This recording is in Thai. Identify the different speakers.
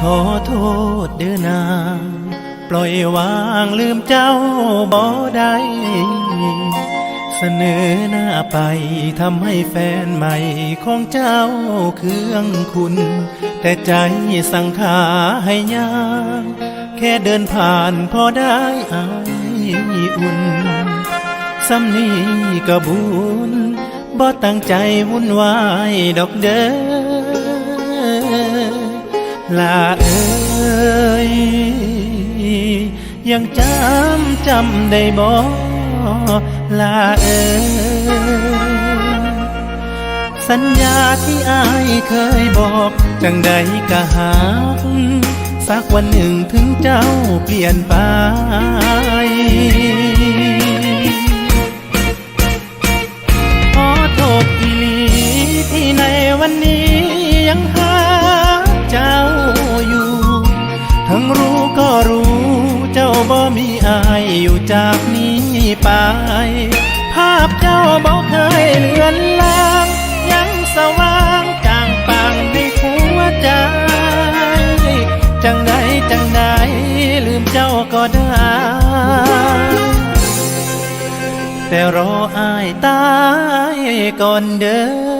Speaker 1: ขอโทษเด้อนาง ปล่อยวางลืมเจ้าบ่ได้เสนอหน้าไปทำให้แฟนใหม่ของเจ้าเครื่องคุณ แต่ใจสังขาให้ยางแค่เดินผ่านพอได้อายอุ่นสำนีก็บุญบ่ตั้งใจวุ่นวายดอกเด้อ ลาเอ้ยยังจำจำได้บ่ลาเอ้ยสัญญาที่อายเคยบอกจังใดก็หากสักวันหนึ่งถึงเจ้าเปลี่ยนไป ก็รู้เจ้าบ่มีอายอยู่จากนี้ไป ภาพเจ้าบ่เคยเลือนลาง ยังสว่างจางปางในหัวใจ จังใดจังใดลืมเจ้าก็ได้ แต่รออายตายก่อนเด้อ